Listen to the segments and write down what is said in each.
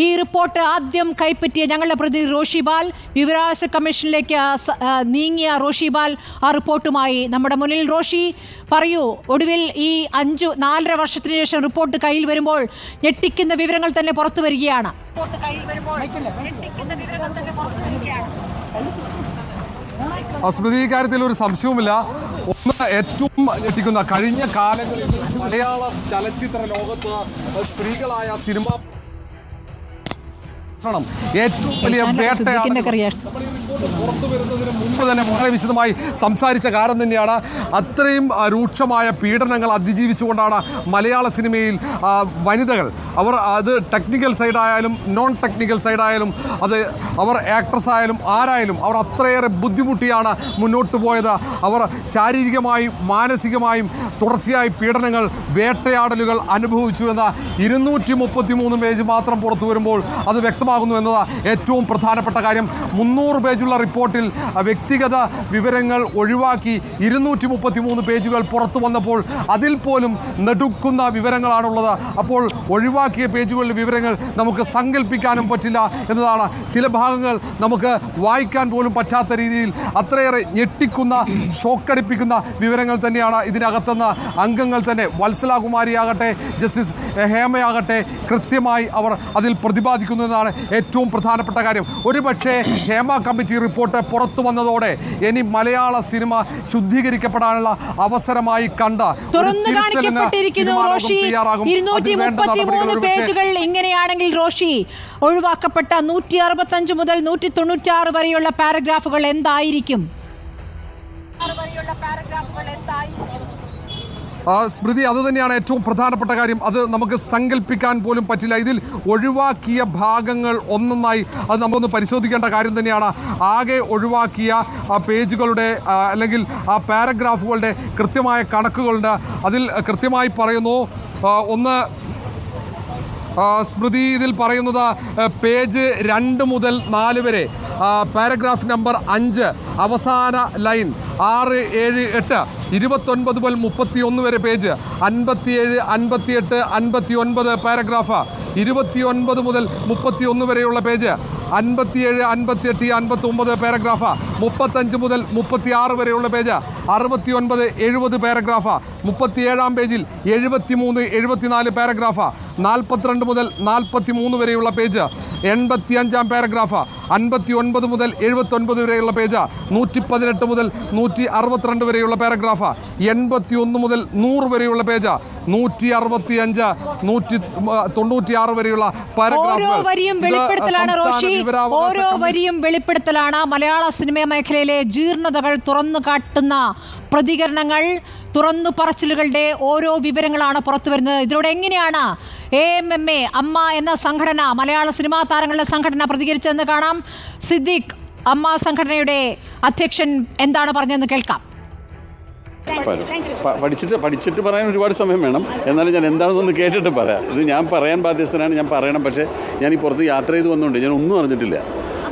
ഈ റിപ്പോർട്ട് ആദ്യം കൈപ്പറ്റിയ ഞങ്ങളുടെ പ്രതിനിധി റോഷിബാൽ. വിവരാവകാശ കമ്മീഷനിലേക്ക് നീങ്ങിയ റോഷിബാൽ ആ റിപ്പോർട്ടുമായി നമ്മുടെ മുന്നിൽ. റോഷി പറയൂ ഒടുവിൽ ഈ അഞ്ചു നാലര വർഷത്തിന് ശേഷം റിപ്പോർട്ട് കയ്യിൽ വരുമ്പോൾ ഞെട്ടിക്കുന്ന വിവരങ്ങൾ തന്നെ പുറത്തു വരികയാണ്. അസ്മൃതി സ്മൃതി കാര്യത്തിൽ ഒരു സംശയവുമില്ല. ഒന്ന് ഏറ്റവും ഞെട്ടിക്കുന്ന കഴിഞ്ഞ കാലങ്ങളിൽ മലയാള ചലച്ചിത്ര ലോകത്ത് സ്ത്രീകളായ സിനിമ ഭക്ഷണം. ഏറ്റവും വലിയ വേട്ടയാണ് പുറത്തു വരുന്നതിന് മുമ്പ് തന്നെ വളരെ വിശദമായി സംസാരിച്ച കാര്യം തന്നെയാണ്. അത്രയും രൂക്ഷമായ പീഡനങ്ങൾ അതിജീവിച്ചുകൊണ്ടാണ് മലയാള സിനിമയിൽ വനിതകൾ അവർ അത് ടെക്നിക്കൽ സൈഡായാലും നോൺ ടെക്നിക്കൽ സൈഡായാലും അത് അവർ ആക്ട്രസ് ആയാലും ആരായാലും അവർ അത്രയേറെ ബുദ്ധിമുട്ടിയാണ് മുന്നോട്ട് പോയത്. അവർ ശാരീരികമായും മാനസികമായും തുടർച്ചയായി പീഡനങ്ങൾ വേട്ടയാടലുകൾ അനുഭവിച്ചു എന്ന ഇരുന്നൂറ്റി മുപ്പത്തി മൂന്ന് പേജ് മാത്രം പുറത്തു വരുമ്പോൾ അത് വ്യക്തമാകുന്നു എന്നത് ഏറ്റവും പ്രധാനപ്പെട്ട കാര്യം. മുന്നൂറ് പേജുള്ള റിപ്പോർട്ടിൽ വ്യക്തിഗത വിവരങ്ങൾ ഒഴിവാക്കി ഇരുന്നൂറ്റി മുപ്പത്തി മൂന്ന് പേജുകൾ പുറത്തു വന്നപ്പോൾ അതിൽ പോലും നെടുക്കുന്ന വിവരങ്ങളാണുള്ളത്. അപ്പോൾ ഒഴിവാക്കിയ പേജുകളിലെ വിവരങ്ങൾ നമുക്ക് സങ്കല്പിക്കാനും പറ്റില്ല എന്നതാണ്. ചില ഭാഗങ്ങൾ നമുക്ക് വായിക്കാൻ പോലും പറ്റാത്ത രീതിയിൽ അത്രയേറെ ഞെട്ടിക്കുന്ന ഷോക്കടിപ്പിക്കുന്ന വിവരങ്ങൾ തന്നെയാണ് ഇതിനകത്തുനിന്ന് അംഗങ്ങൾ തന്നെ വത്സലാകുമാരിയാകട്ടെ ജസ്റ്റിസ് ഹേമയാകട്ടെ കൃത്യമായി അവർ അതിൽ പ്രതിപാദിക്കുന്നു എന്നതാണ് ഏറ്റവും പ്രധാനപ്പെട്ട കാര്യം ഒരുപക്ഷേ ഹേമ കമ്മിറ്റി റിപ്പോർട്ട് പുറത്തു വന്നതോടെ ഇനി മലയാള സിനിമ ശുദ്ധീകരിക്കപ്പെടാനുള്ള അവസരമായി കണ്ട തുറന്നു കാണിക്കപ്പെട്ടിരിക്കുന്നു റോഷി. ഇരുന്നൂറ്റി മുപ്പത്തി മൂന്ന് പേജുകൾ ഇങ്ങനെയാണെങ്കിൽ റോഷി ഒഴിവാക്കപ്പെട്ട നൂറ്റി അറുപത്തി അഞ്ച് മുതൽ നൂറ്റി തൊണ്ണൂറ്റി ആറ് വരെയുള്ള പാരഗ്രാഫുകൾ എന്തായിരിക്കും ആ, സ്മൃതി അത് തന്നെയാണ് ഏറ്റവും പ്രധാനപ്പെട്ട കാര്യം. അത് നമുക്ക് സങ്കല്പിക്കാൻ പോലും പറ്റില്ല. ഇതിൽ ഒഴിവാക്കിയ ഭാഗങ്ങൾ ഒന്നൊന്നായി അത് നമ്മളൊന്ന് പരിശോധിക്കേണ്ട കാര്യം തന്നെയാണ്. ആകെ ഒഴിവാക്കിയ ആ പേജുകളുടെ അല്ലെങ്കിൽ ആ പാരഗ്രാഫുകളുടെ കൃത്യമായ കണക്കുകളുണ്ട്. അതിൽ കൃത്യമായി പറയുന്നു ഒന്ന് സ്മൃതി ഇതിൽ പറയുന്നത് പേജ് രണ്ട് മുതൽ നാല് വരെ. പാരഗ്രാഫ് നമ്പർ അഞ്ച് അവസാന ലൈൻ ആറ് ഏഴ് എട്ട്. ഇരുപത്തൊൻപത് മുതൽ മുപ്പത്തി ഒന്ന് വരെ പേജ്. അൻപത്തിയേഴ് അൻപത്തിയെട്ട് അൻപത്തി ഒൻപത് പാരഗ്രാഫ്. ഇരുപത്തിയൊൻപത് മുതൽ മുപ്പത്തി ഒന്ന് വരെയുള്ള പേജ്. അൻപത്തിയേഴ് അൻപത്തിയെട്ട് അൻപത്തി ഒമ്പത് പാരഗ്രാഫ്. മുപ്പത്തഞ്ച് മുതൽ മുപ്പത്തി ആറ് വരെയുള്ള പേജ്. അറുപത്തി ഒൻപത് എഴുപത് പാരഗ്രാഫ്. മുപ്പത്തിയേഴാം പേജിൽ എഴുപത്തി മൂന്ന് എഴുപത്തിനാല് പാരഗ്രാഫ്. നാൽപ്പത്തിരണ്ട് മുതൽ നാൽപ്പത്തി മൂന്ന് വരെയുള്ള പേജ്. എൺപത്തി അഞ്ചാം പാരഗ്രാഫ്. അൻപത്തി ഒൻപത് മുതൽ എഴുപത്തൊൻപത് വരെയുള്ള പേജ്. നൂറ്റി പതിനെട്ട് മുതൽ നൂറ്റി അറുപത്തിരണ്ട് വരെയുള്ള പാരഗ്രാഫ്. എൺപത്തി ഒന്ന് മുതൽ നൂറ് വരെയുള്ള പേജ്. നൂറ്റി അറുപത്തി അഞ്ച് നൂറ്റി തൊണ്ണൂറ്റി ആറ് വരെയുള്ള പാരഗ്രാഫുകൾ. ഓരോ വരിയും വെളിപ്പെടുത്തലാണ് മലയാള സിനിമാ മേഖലയിലെ ജീർണതകൾ തുറന്നു കാട്ടുന്ന പ്രതികരണങ്ങൾ തുറന്നു പറച്ചിലുകളുടെ ഓരോ വിവരങ്ങളാണ് പുറത്തു വരുന്നത്. ഇതിലൂടെ എങ്ങനെയാണ് എ എം എം എ അമ്മ എന്ന സംഘടന മലയാള സിനിമാ താരങ്ങളുടെ സംഘടന പ്രതികരിച്ചതെന്ന് കാണാം. സിദ്ദിഖ് അമ്മ സംഘടനയുടെ അധ്യക്ഷൻ എന്താണ് പറഞ്ഞതെന്ന് കേൾക്കാം. പഠിച്ചിട്ട് പഠിച്ചിട്ട് പറയാൻ ഒരുപാട് സമയം വേണം. എന്നാലും ഞാൻ എന്താണെന്നൊന്ന് കേട്ടിട്ട് പറയാം. ഇത് ഞാൻ പറയാൻ ബാധ്യസ്ഥനാണ് ഞാൻ പറയണം. പക്ഷേ ഞാൻ ഈ പുറത്ത് യാത്ര ചെയ്ത് വന്നുകൊണ്ട് ഞാൻ ഒന്നും അറിഞ്ഞിട്ടില്ല.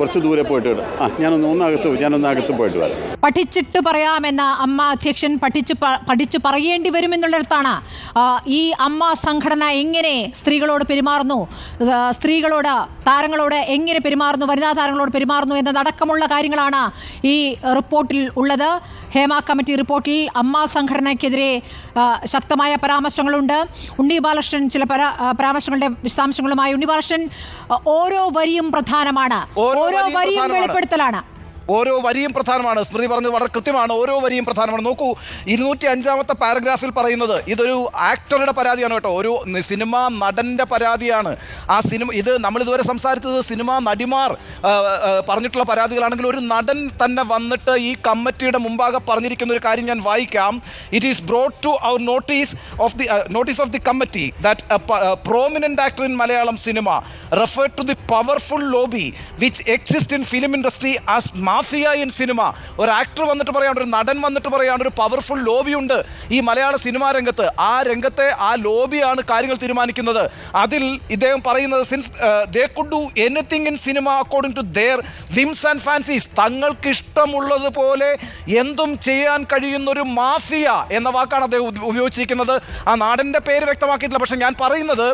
കുറച്ച് ദൂരെ പോയിട്ട് വരാം. ആ ഞാനൊന്ന് ഒന്ന് അകത്ത് പോയി ഞാനൊന്ന് അകത്ത് പോയിട്ട് വരാം. പഠിച്ചിട്ട് പറയാമെന്ന അമ്മ അധ്യക്ഷൻ പഠിച്ച് പഠിച്ചു പറയേണ്ടി വരുമെന്നുള്ളിടത്താണ് ഈ അമ്മ സംഘടന എങ്ങനെ സ്ത്രീകളോട് പെരുമാറുന്നു? സ്ത്രീകളോട് താരങ്ങളോട് എങ്ങനെ പെരുമാറുന്നു? വനിതാ താരങ്ങളോട് പെരുമാറുന്നു എന്നതടക്കമുള്ള കാര്യങ്ങളാണ് ഈ റിപ്പോർട്ടിൽ ഉള്ളത്. ഹേമ കമ്മിറ്റി റിപ്പോർട്ടിൽ അമ്മ സംഘടനയ്ക്കെതിരെ ശക്തമായ പരാമർശങ്ങളുണ്ട്. ഉണ്ണി ബാലകൃഷ്ണൻ ചില പരാമർശങ്ങളുടെ വിശദാംശങ്ങളുമായി. ഉണ്ണി ബാലകൃഷ്ണൻ ഓരോ വരിയും പ്രധാനമാണ്. ഓരോ ഓരോ വരിയും വെളിപ്പെടുത്തലാണ്. ഓരോ വരിയും പ്രധാനമാണ്. സ്മൃതി പറഞ്ഞത് വളരെ കൃത്യമാണ്. ഓരോ വരിയും പ്രധാനമാണ്. നോക്കൂ ഇരുന്നൂറ്റി അഞ്ചാമത്തെ പാരഗ്രാഫിൽ പറയുന്നത് ഇതൊരു ആക്ടറുടെ പരാതിയാണ് കേട്ടോ. ഒരു സിനിമ നടന്റെ പരാതിയാണ്. ആ സിനിമ ഇത് നമ്മൾ ഇതുവരെ സംസാരിച്ചത് സിനിമാ നടിമാർ പറഞ്ഞിട്ടുള്ള പരാതികളാണെങ്കിൽ ഒരു നടൻ തന്നെ വന്നിട്ട് ഈ കമ്മിറ്റിയുടെ മുമ്പാകെ പറഞ്ഞിരിക്കുന്ന ഒരു കാര്യം ഞാൻ വായിക്കാം. It is brought to our notice of the notice of the committee that prominent actor in Malayalam cinema refer to the powerful lobby which exist in film industry as as mafia in cinema. ഒരു actor വന്നിട്ട് പറയാണ്ട് ഒരു നടൻ വന്നിട്ട് പറയാണ്ട് ഒരു powerful lobby ഉണ്ട് ഈ മലയാള സിനിമാ രംഗത്ത്. ആ രംഗത്തെ ആ ലോബിയാണ് കാര്യങ്ങൾ തീരുമാനിക്കുന്നത്. അതിൽ ഇദ്ദേഹം പറയുന്നത് since they could do anything in cinema according to their whims and fancies തങ്ങൾക്ക് ഇഷ്ടമുള്ളതുപോലെ എന്തും ചെയ്യാൻ കഴിയുന്ന ഒരു മാഫിയ എന്ന വാക്കാണ് അദ്ദേഹം ഉപയോഗിച്ചിരിക്കുന്നത്. ആ നാടിന്റെ പേര് വ്യക്തമാക്കിയിട്ടില്ല പക്ഷേ ഞാൻ പറയുന്നത്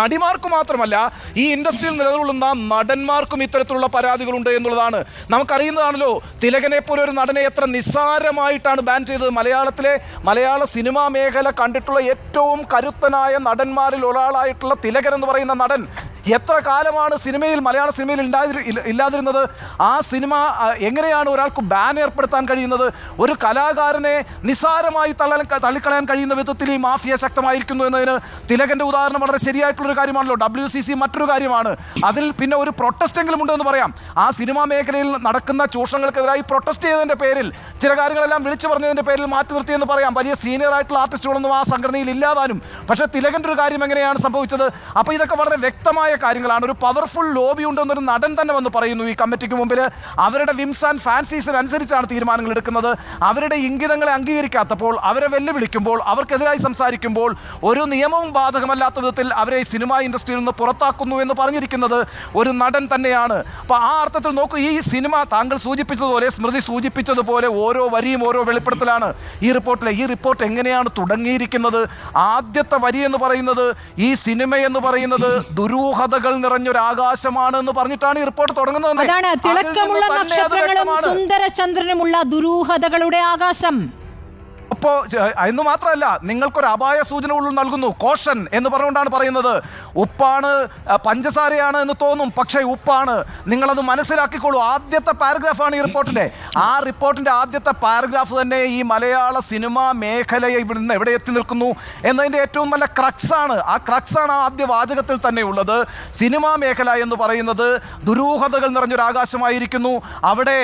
നടിമാർക്ക് മാത്രമല്ല ഈ ഇൻഡസ്ട്രിയിൽ നിലനിൽക്കുന്ന നടന്മാർക്കും ഇത്തരത്തിലുള്ള പരാതികളുണ്ട് എന്നുള്ളതാണ്. നമുക്കറിയുന്നതാണല്ലോ തിലകനെ പോലെ ഒരു നടനെ എത്ര നിസ്സാരമായിട്ടാണ് ബാൻ ചെയ്തത്. മലയാളത്തിലെ മലയാള സിനിമാ മേഖല കണ്ടിട്ടുള്ള ഏറ്റവും കരുത്തനായ നടന്മാരിൽ ഒരാളായിട്ടുള്ള തിലകൻ എന്ന് പറയുന്ന നടൻ എത്ര കാലമാണ് സിനിമയിൽ മലയാള സിനിമയിൽ ഉണ്ടായി ഇല്ലാതിരുന്നത്? ആ സിനിമ എങ്ങനെയാണ് ഒരാൾക്ക് ബാൻ ഏർപ്പെടുത്താൻ കഴിയുന്നത്? ഒരു കലാകാരനെ നിസ്സാരമായി തള്ളാൻ തള്ളിക്കളയാൻ കഴിയുന്ന വിധത്തിൽ ഈ മാഫിയ ശക്തമായിരിക്കുന്നു എന്നതിന് തിലകന്റെ ഉദാഹരണം വളരെ ശരിയായിട്ടുള്ളൊരു കാര്യമാണല്ലോ. ഡബ്ല്യു സി സി മറ്റൊരു കാര്യമാണ്. അതിൽ പിന്നെ ഒരു പ്രൊട്ടസ്റ്റെങ്കിലും ഉണ്ടെന്ന് പറയാം. ആ സിനിമാ മേഖലയിൽ നടക്കുന്ന ചൂഷണങ്ങൾക്കെതിരായി പ്രൊട്ടസ്റ്റ് ചെയ്തതിന്റെ പേരിൽ ചില കാര്യങ്ങളെല്ലാം വിളിച്ചു പറഞ്ഞതിന്റെ പേരിൽ മാറ്റി നിർത്തിയെന്ന് പറയാം. വലിയ സീനിയർ ആയിട്ടുള്ള ആർട്ടിസ്റ്റുകളൊന്നും ആ സംഘടനയിൽ ഇല്ലാതാനും. പക്ഷേ തിലകന്റെ ഒരു കാര്യം എങ്ങനെയാണ് സംഭവിച്ചത്? അപ്പോൾ ഇതൊക്കെ വളരെ വ്യക്തമായ കാര്യങ്ങളാണ്. ഒരു പവർഫുൾ ലോബി ഉണ്ടെന്നൊരു നടൻ തന്നെ വന്ന് പറയുന്നു ഈ കമ്മിറ്റിക്ക് മുമ്പിൽ. അവരുടെ വിംസ് ആൻഡ് ഫാൻസീസിനനുസരിച്ചാണ് തീരുമാനങ്ങൾ എടുക്കുന്നത്. അവരുടെ ഇംഗിതങ്ങളെ അംഗീകരിക്കാത്തപ്പോൾ അവരെ വെല്ലുവിളിക്കുമ്പോൾ അവർക്കെതിരായി സംസാരിക്കുമ്പോൾ ഒരു നിയമവും ബാധകമല്ലാത്ത വിധത്തിൽ അവരെ സിനിമാ ഇൻഡസ്ട്രിയിൽ നിന്ന് പുറത്താക്കുന്നു എന്ന് പറഞ്ഞിരിക്കുന്നത് ഒരു നടൻ തന്നെയാണ്. അപ്പോൾ ആ അർത്ഥത്തിൽ നോക്കൂ ഈ സിനിമ താങ്കൾ സൂചിപ്പിച്ചതുപോലെ സ്മൃതി സൂചിപ്പിച്ചതുപോലെ ഓരോ വരിയും ഓരോ വെളിപ്പെടുത്തലാണ്. ഈ റിപ്പോർട്ടിലെ ഈ റിപ്പോർട്ട് എങ്ങനെയാണ് തുടങ്ങിയിരിക്കുന്നത്? ആദ്യത്തെ വരി എന്ന് പറയുന്നത് ഈ സിനിമ എന്ന് പറയുന്നത് ദുരൂഹതകൾ നിറഞ്ഞൊരു ആകാശമാണ് എന്ന് പറഞ്ഞിട്ടാണ് ഈ റിപ്പോർട്ട് തുടങ്ങുന്നത്. അതാണ് തിളക്കമുള്ള നക്ഷത്രങ്ങളും സുന്ദര ചന്ദ്രനുമുള്ള ദുരൂഹതകളുടെ ആകാശം അപ്പോൾ എന്ന് മാത്രമല്ല നിങ്ങൾക്കൊരു അപായ സൂചന ഉള്ളിൽ നൽകുന്നു. കോഷൻ എന്ന് പറഞ്ഞുകൊണ്ടാണ് പറയുന്നത്. ഉപ്പാണ് പഞ്ചസാരയാണ് എന്ന് തോന്നും. പക്ഷേ ഉപ്പാണ് നിങ്ങളത് മനസ്സിലാക്കിക്കോളൂ. ആദ്യത്തെ പാരഗ്രാഫാണ് ഈ റിപ്പോർട്ടിന്റെ ആ റിപ്പോർട്ടിന്റെ ആദ്യത്തെ പാരഗ്രാഫ് തന്നെ ഈ മലയാള സിനിമാ മേഖലയെ ഇവിടുന്ന് എവിടെ എത്തി നിൽക്കുന്നു എന്നതിന്റെ ഏറ്റവും നല്ല ക്രക്സാണ്. ആ ക്രക്സാണ് ആദ്യ വാചകത്തിൽ തന്നെ ഉള്ളത്. സിനിമാ മേഖല എന്ന് പറയുന്നത് ദുരൂഹതകൾ നിറഞ്ഞൊരു ആകാശമായിരിക്കുന്നു. അവിടെ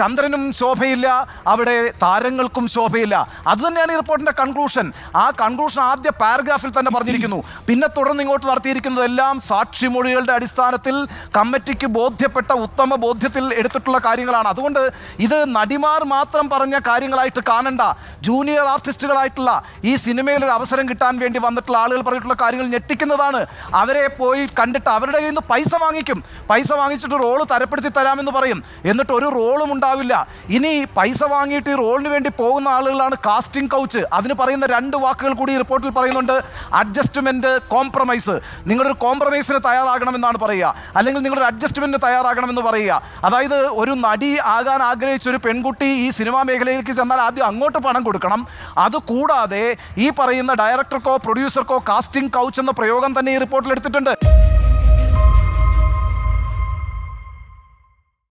ചന്ദ്രനും ശോഭയില്ല. അവിടെ താരങ്ങൾക്കും ശോഭയില്ല. അത് തന്നെയാണ് ഈ റിപ്പോർട്ടിന്റെ കൺക്ലൂഷൻ ആ കൺക്ലൂഷൻ ആദ്യ പാരഗ്രാഫിൽ തന്നെ പറഞ്ഞിരിക്കുന്നു. പിന്നെ തുടർന്ന് ഇങ്ങോട്ട് നടത്തിയിരിക്കുന്നതെല്ലാം സാക്ഷിമൊഴികളുടെ അടിസ്ഥാനത്തിൽ കമ്മിറ്റിക്ക് ബോധ്യപ്പെട്ട ഉത്തമ ബോധ്യത്തിൽ എടുത്തിട്ടുള്ള കാര്യങ്ങളാണ്. അതുകൊണ്ട് ഇത് നടിമാർ മാത്രം പറഞ്ഞ കാര്യങ്ങളായിട്ട് കാണണ്ട. ജൂനിയർ ആർട്ടിസ്റ്റുകളായിട്ടുള്ള ഈ സിനിമയിൽ ഒരു അവസരം കിട്ടാൻ വേണ്ടി വന്നിട്ടുള്ള ആളുകൾ പറഞ്ഞിട്ടുള്ള കാര്യങ്ങൾ ഞെട്ടിക്കുന്നതാണ്. അവരെ പോയി കണ്ടിട്ട് അവരുടെ കയ്യിൽ നിന്ന് പൈസ വാങ്ങിക്കും. പൈസ വാങ്ങിച്ചിട്ട് റോൾ തരപ്പെടുത്തി തരാമെന്ന് പറയും. എന്നിട്ട് ഒരു റോളും ഉണ്ടാവില്ല. ഇനി പൈസ വാങ്ങിയിട്ട് ഈ റോളിന് വേണ്ടി പോകുന്ന ആളുകളാണ് കാസ്റ്റിംഗ് കൗച്ച്. അതിന് പറയുന്ന രണ്ട് വാക്കുകൾ കൂടി റിപ്പോർട്ടിൽ പറയുന്നുണ്ട്. അഡ്ജസ്റ്റ്മെന്റ് കോംപ്രമൈസ് നിങ്ങളൊരു കോംപ്രമൈസിന് തയ്യാറാകണമെന്നാണ് പറയുക. അല്ലെങ്കിൽ നിങ്ങളൊരു അഡ്ജസ്റ്റ്മെന്റ് തയ്യാറാകണമെന്ന് പറയുക. അതായത് ഒരു നടി ആകാൻ ആഗ്രഹിച്ച ഒരു പെൺകുട്ടി ഈ സിനിമാ മേഖലയിലേക്ക് ചെന്നാൽ ആദ്യം അങ്ങോട്ട് പണം കൊടുക്കണം. അതുകൂടാതെ ഈ പറയുന്ന ഡയറക്ടർക്കോ പ്രൊഡ്യൂസർക്കോ കാസ്റ്റിംഗ് കൗച്ച് എന്ന പ്രയോഗം തന്നെ ഈ റിപ്പോർട്ടിൽ എടുത്തിട്ടുണ്ട്.